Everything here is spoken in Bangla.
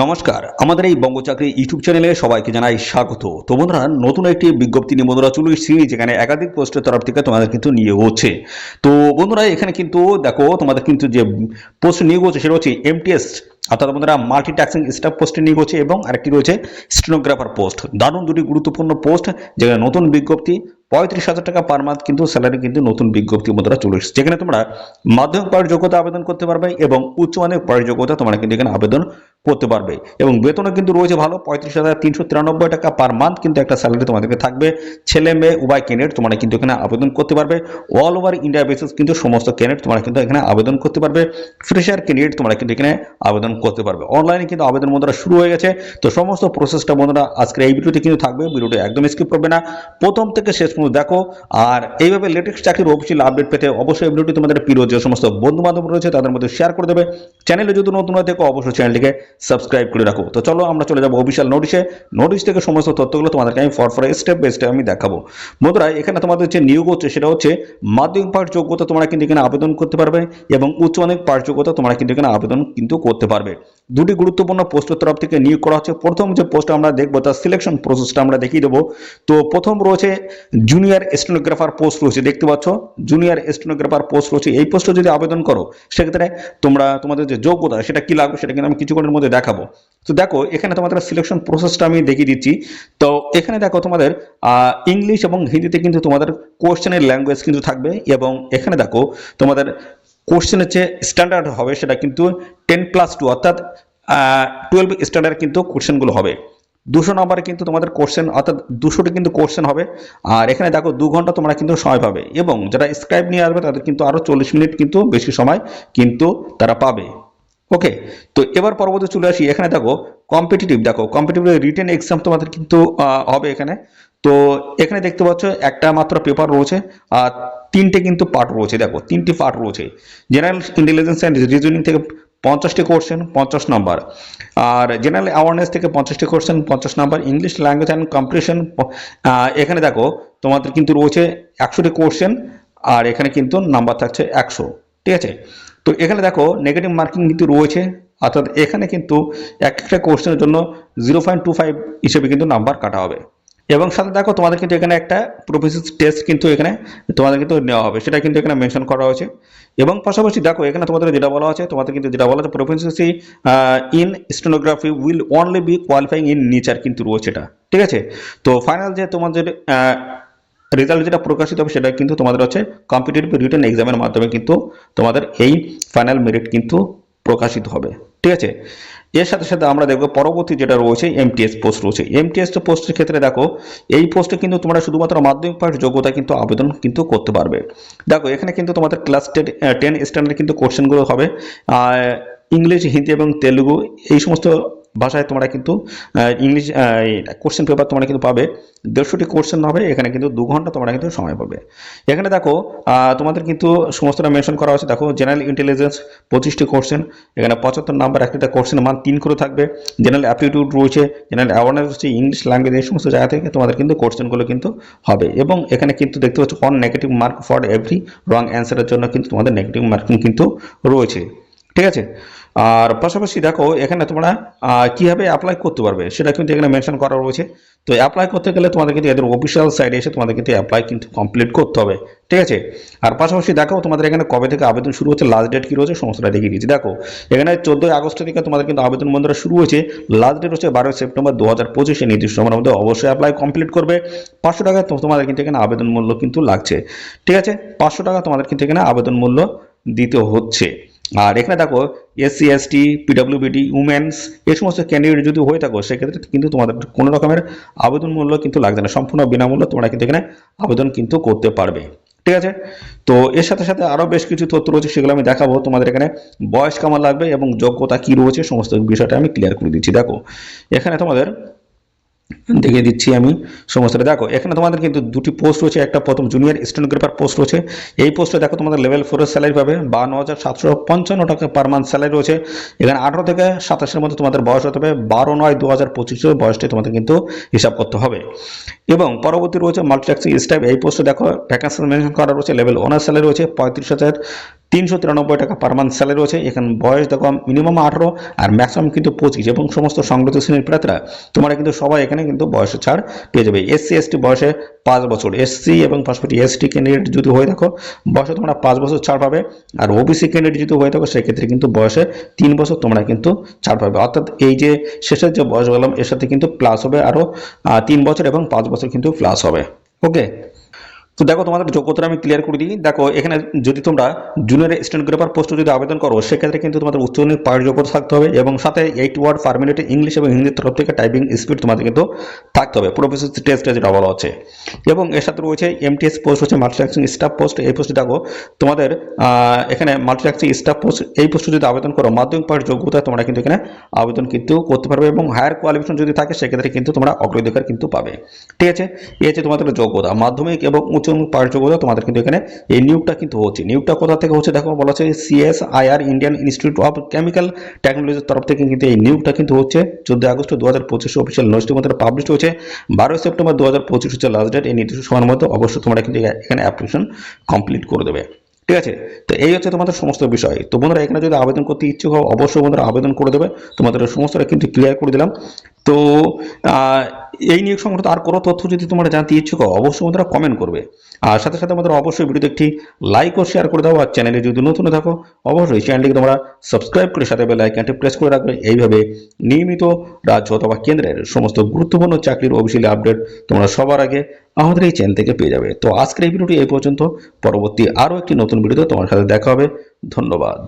নমস্কার, আমাদের এই বঙ্গচাকরি ইউটিউব চ্যানেলে সবাইকে জানাই স্বাগত। তো বন্ধুরা, নতুন একটি বিজ্ঞপ্তি নিয়ে বন্ধুরা চলে এসেছি, যেখানে একাধিক পোস্টের তরফ থেকে তোমাদের কিন্তু নিয়োগ হচ্ছে। তো বন্ধুরা, এখানে কিন্তু দেখো, তোমাদের কিন্তু যে পোস্ট নিয়োগ হচ্ছে, সেটা হচ্ছে এমটিএস অর্থাৎ বন্ধুরা মাল্টি ট্যাক্সিং স্টাফ পোস্টে নিয়োগ হচ্ছে, এবং আরেকটি রয়েছে স্টেনোগ্রাফার পোস্ট দারুণ দুটি গুরুত্বপূর্ণ পোস্ট যেখানে নতুন বিজ্ঞপ্তি পঁয়ত্রিশ হাজার টাকা পার মান্থ কিন্তু স্যালারি কিন্তু নতুন বিজ্ঞপ্তি মধ্যে চলে এসেছে। যেখানে তোমরা মাধ্যমিক পাওয়ার যোগ্যতা আবেদন করতে পারবে এবং উচ্চ মাধ্যমিক পাওয়ার যোগ্যতা তোমরা কিন্তু এখানে আবেদন করতে পারবে। এবং বেতনও কিন্তু রয়েছে ভালো, পঁয়ত্রিশ হাজার তিনশো তিরানব্বই টাকা পার মান্থ কিন্তু একটা স্যালারি তোমাদেরকে থাকবে। ছেলে, মেয়ে, উভয় ক্যান্ডিডেট তোমরা কিন্তু এখানে আবেদন করতে পারবে। অল ওভার ইন্ডিয়া বেসিস কিন্তু সমস্ত ক্যান্ডিডেট তোমরা কিন্তু এখানে আবেদন করতে পারবে। ফ্রেশার ক্যান্ডিডেট তোমরা কিন্তু এখানে আবেদন করতে পারবে। অনলাইনে কিন্তু আবেদন বন্ধুরা শুরু হয়ে গেছে। তো সমস্ত প্রসেসটা বন্ধুরা আজকে এই ভিডিওতে কিন্তু থাকবে। ভিডিওটি একদম স্কিপ করবে না। প্রথম থেকে শেষ পর্যন্ত দেখো, আর এইভাবে লেটেস্ট চাকরির অফিসিয়াল আপডেট পেতে অবশ্যই ভিডিওটি তোমাদের প্রিয় যে সমস্ত বন্ধু বান্ধব রয়েছে তাদের মধ্যে শেয়ার করে দেবে। চ্যানেলে যদি নতুন হয়ে দেখো অবশ্যই চ্যানেলটিকে সাবস্ক্রাইব করে রাখো। তো চলো, আমরা চলে যাব অফিসিয়াল নোটিশে নোটিশ থেকে সমস্ত তথ্যগুলো তোমাদেরকে আমি for for step by step আমি দেখাবো। বন্ধুরা, এখানে তোমাদের যে নিয়োগ হচ্ছে, সেটা হচ্ছে মাধ্যমিক পাঠ যোগ্যতা তোমরা কিন্তু এখানে আবেদন করতে পারবে এবং উচ্চ মাধ্যমিক পাঠ যোগ্যতা তোমরা কিন্তু এখানে আবেদন কিন্তু করতে পারবে। দুটি গুরুত্বপূর্ণ পোস্টের তরফ থেকে নিয়োগ করা হচ্ছে। প্রথম যে পোস্ট আমরা দেখব, তার সিলেকশন প্রসেসটা আমরা দেখিয়ে দেবো। তো প্রথম রয়েছে জুনিয়র স্টেনোগ্রাফার পোস্ট রয়েছে, দেখতে পাচ্ছ? জুনিয়র স্টেনোগ্রাফার পোস্ট রয়েছে। এই পোস্টে যদি আবেদন করো, সেক্ষেত্রে তোমরা, তোমাদের যে যোগ্যতা, সেটা কি লাগবে, সেটা কিন্তু আমি কিছুক্ষণের মধ্যে দেখাবো। তো দেখো, এখানে তোমাদের সিলেকশন প্রসেসটা আমি দেখিয়ে দিচ্ছি। তো এখানে দেখো তোমাদের ইংলিশ এবং হিন্দিতে কিন্তু তোমাদের কোশ্চেনের ল্যাঙ্গুয়েজ কিন্তু থাকবে এবং এখানে দেখো তোমাদের কোশ্চেনের যে স্ট্যান্ডার্ড হবে, সেটা কিন্তু টেন প্লাস টু অর্থাৎ টুয়েলভ স্ট্যান্ডার্ড কিন্তু কোশ্চেনগুলো হবে। দুশো নম্বরে কিন্তু তোমাদের কোশ্চেন অর্থাৎ দুশোটি কিন্তু কোশ্চেন হবে। আর এখানে দেখো, দু ঘণ্টা তোমরা কিন্তু সময় পাবে। এবং যারা স্ক্রাইব নিয়ে আসবে, তাদের কিন্তু আরও চল্লিশ মিনিট কিন্তু বেশি সময় কিন্তু তারা পাবে। ওকে তো এবার পরবর্তী চলে আসি। এখানে দেখো কম্পিটিটিভ দেখো কম্পিটিটিভ রিটেন এক্সাম তোমাদের কিন্তু হবে এখানে। তো এখানে দেখতে পাচ্ছ একটা মাত্র পেপার রয়েছে, আর তিনটে কিন্তু পার্ট রয়েছে, দেখো, তিনটি পার্ট রয়েছে। জেনারেল ইন্টেলিজেন্স অ্যান্ড রিজনিং থেকে পঞ্চাশটি কোশ্চেন পঞ্চাশ নম্বর আর জেনারেল অ্যাওয়ারনেস থেকে পঞ্চাশটি কোশ্চেন পঞ্চাশ নম্বর ইংলিশ ল্যাঙ্গুয়েজ অ্যান্ড কম্পিটিশন এখানে দেখো, তোমাদের কিন্তু রয়েছে একশোটি কোশ্চেন আর এখানে কিন্তু নাম্বার থাকছে একশো। ঠিক আছে? তো এখানে দেখো নেগেটিভ মার্কিং কিন্তু রয়েছে, অর্থাৎ এখানে কিন্তু এক একটা কোশ্চেনের জন্য জিরো পয়েন্ট টু ফাইভ হিসেবে কিন্তু নাম্বার কাটা হবে। এবং সাথে দেখো, তোমাদের কিন্তু এখানে একটা প্রফেসিস টেস্ট কিন্তু এখানে তোমাদের কিন্তু নেওয়া হবে। সেটা কিন্তু এখানে মেনশন করা হয়েছে। এবং পাশাপাশি দেখো, এখানে তোমাদের যেটা বলা আছে, তোমাদের কিন্তু যেটা বলা আছে proficiency in stenography will only be qualifying in nature কিন্তু রয়েছে এটা। ঠিক আছে? তো ফাইনাল যে তোমাদের রেজাল্ট যেটা প্রকাশিত হবে, সেটা কিন্তু তোমাদের হচ্ছে কম্পিটিটিভ রিটেন এক্সামের মাধ্যমে কিন্তু তোমাদের এই ফাইনাল মেরিট কিন্তু প্রকাশিত হবে। ঠিক আছে? এর সাথে সাথে আমরা দেখব পরবর্তী যেটা রয়েছে এমটিএস পোস্ট রয়েছে। এমটিএস পোস্টের ক্ষেত্রে দেখো, এই পোস্টে কিন্তু তোমরা শুধুমাত্র মাধ্যমিক পাঠ যোগ্যতা কিন্তু আবেদন কিন্তু করতে পারবে। দেখো, এখানে কিন্তু তোমাদের ক্লাস টেন টেন স্ট্যান্ডার্ড কিন্তু কোশ্চেনগুলো হবে ইংলিশ, হিন্দি এবং তেলুগু, এই সমস্ত ভাষায় তোমরা কিন্তু ইংলিশ কোশ্চেন পেপার তোমরা কিন্তু পাবে। দেড়শোটি কোশ্চেন হবে, এখানে কিন্তু দু ঘণ্টা তোমরা কিন্তু সময় পাবে। এখানে দেখো তোমাদের কিন্তু সমস্তটা মেনশন করা হয়েছে। দেখো জেনারেল ইন্টেলিজেন্স পঁচিশটি কোশ্চেন এখানে পঁচাত্তর নাম্বার একটা কোশ্চেন মান তিন করে থাকবে। জেনারেল অ্যাপটিটিউড রয়েছে জেনারেল অ্যাওয়ারনেস রয়েছে ইংলিশ ল্যাঙ্গুয়েজ এই সমস্ত জায়গা থেকে তোমাদের কিন্তু কোশ্চেনগুলো কিন্তু হবে। এবং এখানে কিন্তু দেখতে পাচ্ছ on negative mark for every wrong অ্যান্সারের জন্য কিন্তু তোমাদের নেগেটিভ মার্কিং কিন্তু রয়েছে। ঠিক আছে? আর পাশাপাশি দেখো, এখানে তোমরা কীভাবে অ্যাপ্লাই করতে পারবে, সেটা কিন্তু এখানে মেনশন করা রয়েছে। তো অ্যাপ্লাই করতে গেলে তোমাদের কিন্তু এদের অফিসিয়াল সাইডে এসে তোমাদের কিন্তু অ্যাপ্লাই কিন্তু কমপ্লিট করতে হবে, ঠিক আছে? আর পাশাপাশি দেখো, তোমাদের এখানে কবে থেকে আবেদন শুরু হচ্ছে লাস্ট ডেট কী রয়েছে, সমস্তটা দেখিয়ে দিচ্ছি। দেখো, এখানে চোদ্দোই আগস্ট থেকে তোমাদের কিন্তু আবেদন বন্ধুরা শুরু হয়েছে লাস্ট ডেট হচ্ছে বারোই সেপ্টেম্বর দু হাজার পঁচিশে, নির্দিষ্ট সময়ের মধ্যে অবশ্যই অ্যাপ্লাই কমপ্লিট করবে। পাঁচশো টাকা তোমাদের কিন্তু এখানে আবেদন মূল্য কিন্তু লাগছে, ঠিক আছে? পাঁচশো টাকা তোমাদের কিন্তু এখানে আবেদন মূল্য দিতে হচ্ছে। আর এখানে দেখো এসসি এসটি পিডাব্লিউবিডি উমেন্স এই সমস্ত ক্যান্ডিডেট যদি হয়ে থাকো, সেক্ষেত্রে কিন্তু তোমাদের কোনো রকমের আবেদন মূল্য কিন্তু লাগবে না। সম্পূর্ণ বিনামূল্য তোমরা কিন্তু এখানে আবেদন কিন্তু করতে পারবে। ঠিক আছে? তো এর সাথে সাথে আরও বেশ কিছু তথ্য রয়েছে, সেগুলো আমি দেখাবো। তোমাদের এখানে বয়স কেমন লাগবে এবং যোগ্যতা কী রয়েছে, সমস্ত বিষয়টা আমি ক্লিয়ার করে দিচ্ছি। দেখো, এখানে তোমাদের দেখিয়ে দিচ্ছি আমি সমস্তটা। দেখো, এখানে তোমাদের কিন্তু দুটি পোস্ট রয়েছে, একটা প্রথম জুনিয়র স্টেনোগ্রাফার পোস্ট রয়েছে। এই পোস্টে দেখো তোমাদের লেভেল ফোরের স্যালারি পাবে, বান্ন হাজার সাতশো পঞ্চান্ন টাকা পার মান্থ স্যালারি রয়েছে। এখানে আঠারো থেকে সাতাশের মধ্যে তোমাদের বয়স হতে হবে, বারো নয় দু হাজার পঁচিশের বয়সটি তোমাদের কিন্তু হিসাব করতে হবে। এবং পরবর্তী রয়েছে মাল্টিট্যাক্সি স্টাইপ এই পোস্টে দেখো ভ্যাকান্সি মেনশন করা রয়েছে লেভেল ওনার স্যালারি রয়েছে, পঁয়ত্রিশ হাজার তিনশো তিরানব্বই টাকা পার মান্থ স্যালারি রয়েছে। এখানে বয়স দেখো মিনিমাম আঠারো আর ম্যাক্সিমাম কিন্তু পঁচিশ এবং সমস্ত সংগত শ্রেণির প্রার্থীরা, তোমরা কিন্তু সবাই এখানে কিন্তু বয়সের ছাড় পেয়ে যাবে। এসসি এসটি বয়সে পাঁচ বছর। এসসি এবং পাশাপাশি এসটি ক্যান্ডিডেট যদি হয়ে থাকো, বয়সে তোমরা পাঁচ বছর ছাড় পাবে আর ওবিসি ক্যান্ডিডেট যদি হয়ে থাকো, সেক্ষেত্রে কিন্তু বয়সে তিন বছর তোমরা কিন্তু ছাড় পাবে। অর্থাৎ এই যে শেষের যে বয়স বললাম, এর সাথে কিন্তু প্লাস হবে আরও তিন বছর এবং পাঁচ বছর কিন্তু প্লাস হবে। ওকে তো দেখো, তোমাদের যোগ্যতা আমি ক্লিয়ার করে দিই। দেখো, এখানে যদি তোমরা জুনিয়র স্টেনোগ্রাফার পোস্টে যদি আবেদন করো, সেক্ষেত্রে কিন্তু তোমাদের উচ্চমানের পায়ের যোগ্যতা থাকতে হবে এবং সাথে এইট ওয়ার্ড পার মিনিটে ইংলিশ এবং হিন্দির তরফ থেকে টাইপিং স্পিড তোমাদের কিন্তু থাকতে হবে। প্রফেসর টেস্ট যেটা বলা হচ্ছে। এবং এর সাথে রয়েছে এমটিএস পোস্ট হচ্ছে মাল্টিটাস্কিং স্টাফ পোস্ট এই পোস্টে দেখো, তোমাদের এখানে মাল্টিটাস্কিং স্টাফ পোস্ট এই পোস্টে যদি আবেদন করো, মাধ্যমিক পায়ের যোগ্যতা তোমরা কিন্তু এখানে আবেদন কিন্তু করতে পারবে এবং হায়ার কোয়ালিফিকেশন যদি থাকে, সেক্ষেত্রে কিন্তু তোমরা অগ্রাধিকার কিন্তু পাবে। ঠিক আছে? এই হচ্ছে তোমাদের যোগ্যতা। মাধ্যমিক এবং উচ্চ পায়ের তোমাদের কিন্তু এখানে এই নিয়োগটা কিন্তু হচ্ছে। নিয়োগটা কোথা থেকে হচ্ছে দেখো বলা হচ্ছে CS IR Indian institute of chemical টেকনোলজির তরফ থেকে কিন্তু এই নিয়োগটা কিন্তু হচ্ছে। চোদ্দ আগস্ট দু হাজার পঁচিশে অফিসিয়াল নোটিসের মধ্যে পাবলিশ হয়েছে। বারোই সেপ্টেম্বর দু হাজার পঁচিশ হচ্ছে লাস্ট ডেট এই নির্দিষ্ট সময়ের মধ্যে অবশ্যই তোমরা কিন্তু এখানে অ্যাপ্লিকেশন কমপ্লিট করে দেবে। ঠিক আছে? তো এই হচ্ছে তোমাদের সমস্ত বিষয়। তো বন্ধুরা, এখানে যদি আবেদন করতে ইচ্ছুক হও, অবশ্যই বন্ধুরা আবেদন করে দেবে। তোমাদের সমস্তটা কিন্তু ক্লিয়ার করে দিলাম। তো এই নিয়োগ সংক্রান্ত আর কোনো তথ্য যদি তোমরা জানতে ইচ্ছুক, অবশ্যই বন্ধুরা কমেন্ট করবে। আর সাথে সাথে আমাদের অবশ্যই ভিডিওতে একটি লাইক ও শেয়ার করে দাও, আর চ্যানেলে যদি নতুন থাকো, অবশ্যই চ্যানেলটিকে তোমরা সাবস্ক্রাইব করে সাথে বেল আইকনটি প্রেস করে রাখবে। এইভাবে নিয়মিত রাজ্য অথবা কেন্দ্রের সমস্ত গুরুত্বপূর্ণ চাকরির অফিসিয়ালি আপডেট তোমরা সবার আগে আমাদের এই চ্যানেল থেকে পেয়ে যাবে। তো আজকের এই ভিডিওটি এই পর্যন্ত। পরবর্তী আরও একটি নতুন ভিডিওতে তোমার সাথে দেখা হবে। ধন্যবাদ।